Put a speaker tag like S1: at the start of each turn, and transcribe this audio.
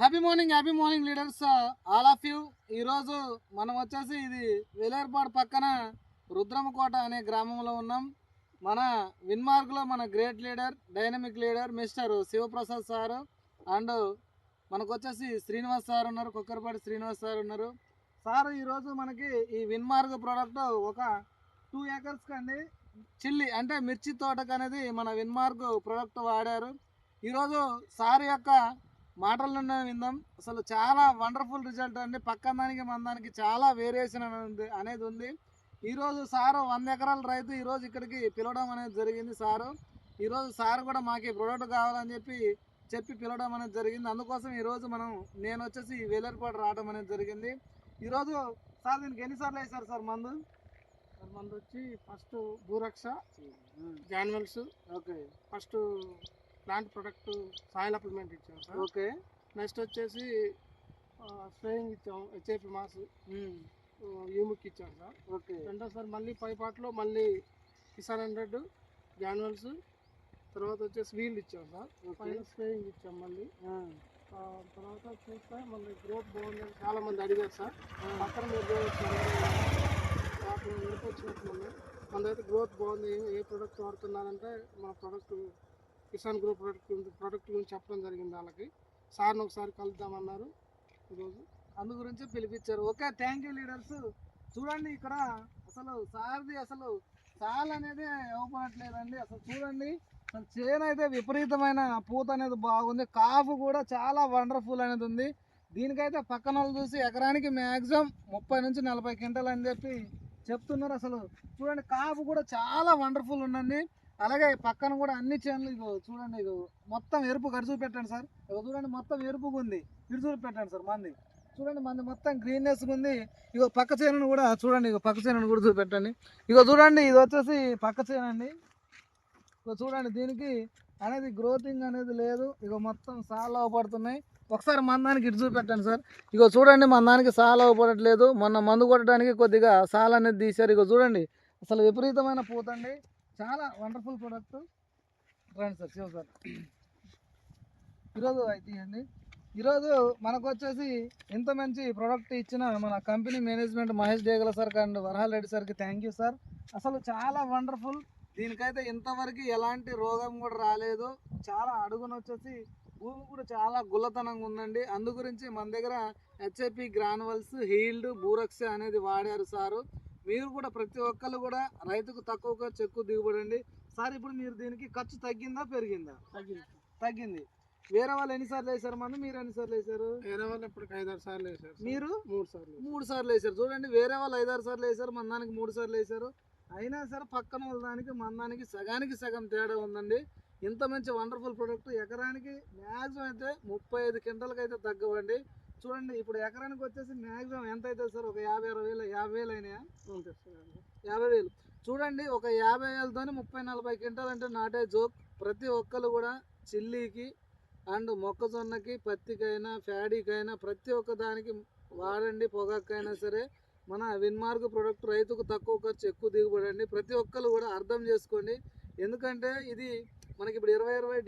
S1: Happy morning happy morning leaders all of you ఈరోజు మనం వచ్చేసి ఇది వేలేర్పాడు పక్కన రుద్రమకోట అనే గ్రామంలో ఉన్నాం. మన విన్మార్క్లో మన great leader dynamic leader mister Shivaprasad sir. And మనకు వచ్చేసి శ్రీనివాస్ సార్ ఉన్నారు కుక్కరపాటి శ్రీనివాస్ సార్ ఉన్నారు. సార్ ఈరోజు మనకి ఈ విన్మార్క్ ప్రోడక్ట్ ఒక టూ ఏకర్స్కి అండి చిల్లి అంటే మిర్చి తోటకు అనేది మన విన్మార్క్ ప్రోడక్ట్ వాడారు. ఈరోజు సార్ యొక్క మాటల్లోనే విందాం. అసలు చాలా వండర్ఫుల్ రిజల్ట్ అండి. పక్కన దానికి మన దానికి చాలా వేరియేషన్ అనేది అనేది ఉంది. ఈరోజు సారు వంద ఎకరాల రైతు ఈరోజు ఇక్కడికి పిలవడం అనేది జరిగింది సారు. ఈరోజు సార్ కూడా మాకు ఈ ప్రోడక్ట్ కావాలని చెప్పి చెప్పి పిలవడం అనేది జరిగింది. అందుకోసం ఈరోజు మనం నేను వచ్చేసి వేలర్పాటు రావడం అనేది జరిగింది. ఈరోజు సార్ దీనికి ఎన్నిసార్లు వేశారు సార్ మందు?
S2: సార్ మనది వచ్చి first Bhuraksha జాన్వెల్స్
S1: okay.
S2: First plant product soil అప్లిమెంట్ ఇచ్చాం సార్.
S1: ఓకే.
S2: నెక్స్ట్ వచ్చేసి స్ప్రేయింగ్ ఇచ్చాం హెచ్ఐపి మాస్ యూమిక్ ఇచ్చాం సార్.
S1: ఓకే.
S2: రెండోసారి మళ్ళీ పై పాటలో మళ్ళీ కిసాన్ హండ్రెడ్ జాన్వెల్స్ తర్వాత వచ్చేసి వీల్ ఇచ్చాం సార్. పైన స్ప్రేయింగ్ ఇచ్చాం మళ్ళీ. తర్వాత చూస్తే మళ్ళీ గ్రోత్ బాగుంది అని చాలా మంది అడిగారు సార్. పక్కన మీరు నాకు ఎరుపు వచ్చినట్లుంది మనదైతే గ్రోత్ బాగుంది ఏ- ఏ ప్రోడక్ట్ వాడుతున్నారంటే మన product Kisan group product product గురించి చెప్పడం జరిగింది వాళ్ళకి. సార్ని ఒకసారి కలుద్దామన్నారు ఈరోజు.
S1: అందు గురించి పిలిపించారు. ఓకే థ్యాంక్ యూ లీడర్స్ చూడండి ఇక్కడ అసలు సార్ది అసలు సాల్ అనేది ఇవ్వబడట్లేదండి. అసలు చూడండి అసలు చేను అయితే విపరీతమైన పూత అనేది బాగుంది. కాఫ్ కూడా చాలా వండర్ఫుల్ అనేది ఉంది. దీనికైతే పక్కన వాళ్ళు చూసి ఎకరానికి మ్యాక్సిమం ముప్పై నుంచి నలభై క్వింటల్ అని చెప్పి చెప్తున్నారు అసలు. చూడండి కాపు కూడా చాలా వండర్ఫుల్ ఉందండి. అలాగే పక్కన కూడా అన్ని చేనులు ఇగో చూడండి ఇగో మొత్తం ఎరుపు గడుచు పెట్టండి సార్. ఇగో చూడండి మొత్తం ఎరుపుగా ఉంది. ఇటు చూసి పెట్టండి సార్ మంది. చూడండి మంది మొత్తం గ్రీన్నెస్ ఉంది. ఇగో పక్క చేనును కూడా చూడండి ఇగో పక్క చేనును కూడా చూపెట్టండి. ఇగో చూడండి ఇది వచ్చేసి పక్క చేను అండి. ఇగో చూడండి దీనికి అనేది గ్రోతింగ్ అనేది లేదు. ఇగో మొత్తం సాల్ అవ్వబడుతున్నాయి ఒకసారి మందానికి ఇటు చూపెట్టండి సార్. ఇగో చూడండి మందానికి సాల్ అవ్వబడట్లేదు మొన్న మందు కొట్టడానికి కొద్దిగా సాల్ అనేది తీశారు. ఇగో చూడండి. అసలు విపరీతమైన పూతండి చాలా వండర్ఫుల్ ప్రోడక్ట్ రండి సార్ శివ సార్. ఈరోజు అయితే అండి ఈరోజు మనకు వచ్చేసి ఇంత మంచి ప్రోడక్ట్ ఇచ్చిన మన company management Mahesh Degala sir and Varahal Reddy సార్కి థ్యాంక్ యూ సార్. అసలు చాలా వండర్ఫుల్ దీనికైతే ఇంతవరకు ఎలాంటి రోగం కూడా రాలేదు. చాలా అడుగున వచ్చేసి భూమి కూడా చాలా గుల్లతనంగా ఉందండి. అందు గురించి మన దగ్గర హెచ్ఐపి గ్రానువల్స్ హీల్డ్ బూరక్స్ అనేది వాడారు సారు. మీరు కూడా ప్రతి ఒక్కరు కూడా రైతుకు తక్కువగా చెక్కు దిగుబడండి. సార్ ఇప్పుడు మీరు దీనికి ఖర్చు తగ్గిందా పెరిగిందా?
S2: తగ్గింది.
S1: తగ్గింది. వేరే వాళ్ళు ఎన్నిసార్లు వేసారు మంది? మీరు ఎన్నిసార్లు వేసారు
S2: వేరే వాళ్ళు ఇప్పటికి ఐదారు సార్లు వేసారు సార్.
S1: మీరు?
S2: మూడు సార్లు
S1: మూడు సార్లు వేసారు చూడండి వేరే వాళ్ళు ఐదారు సార్లు వేసారు మన దానికి మూడు సార్లు వేసారు అయినా సరే పక్కన వాళ్ళ దానికి మన దానికి సగానికి సగం తేడా ఉందండి. ఇంత మంచి వండర్ఫుల్ ప్రోడక్ట్ ఎకరానికి మ్యాక్సిమం అయితే ముప్పై ఐదు క్వింటల్కి అయితే తగ్గవండి. చూడండి ఇప్పుడు ఎకరానికి వచ్చేసి మ్యాక్సిమం ఎంత అవుతుంది సార్? ఒక యాభై అరవై వేలు యాభై వేలు అయినాయా? యాభై వేలు. చూడండి ఒక యాభై వేలతోని ముప్పై నలభై క్వింటాల్ అంటే నాటే జోక్ ప్రతి ఒక్కరు కూడా చిల్లీకి అండ్ మొక్కజొన్నకి పత్తికైనా ఫ్యాడీకైనా ప్రతి ఒక్క దానికి వాడండి పొగాకైనా సరే మన విన్మార్క్ ప్రోడక్ట్ రైతుకు తక్కువ ఖర్చు ఎక్కువ దిగుబడి అండి. ప్రతి ఒక్కరు కూడా అర్థం చేసుకోండి. ఎందుకంటే ఇది మనకి ఇప్పుడు ఇరవై ఇరవై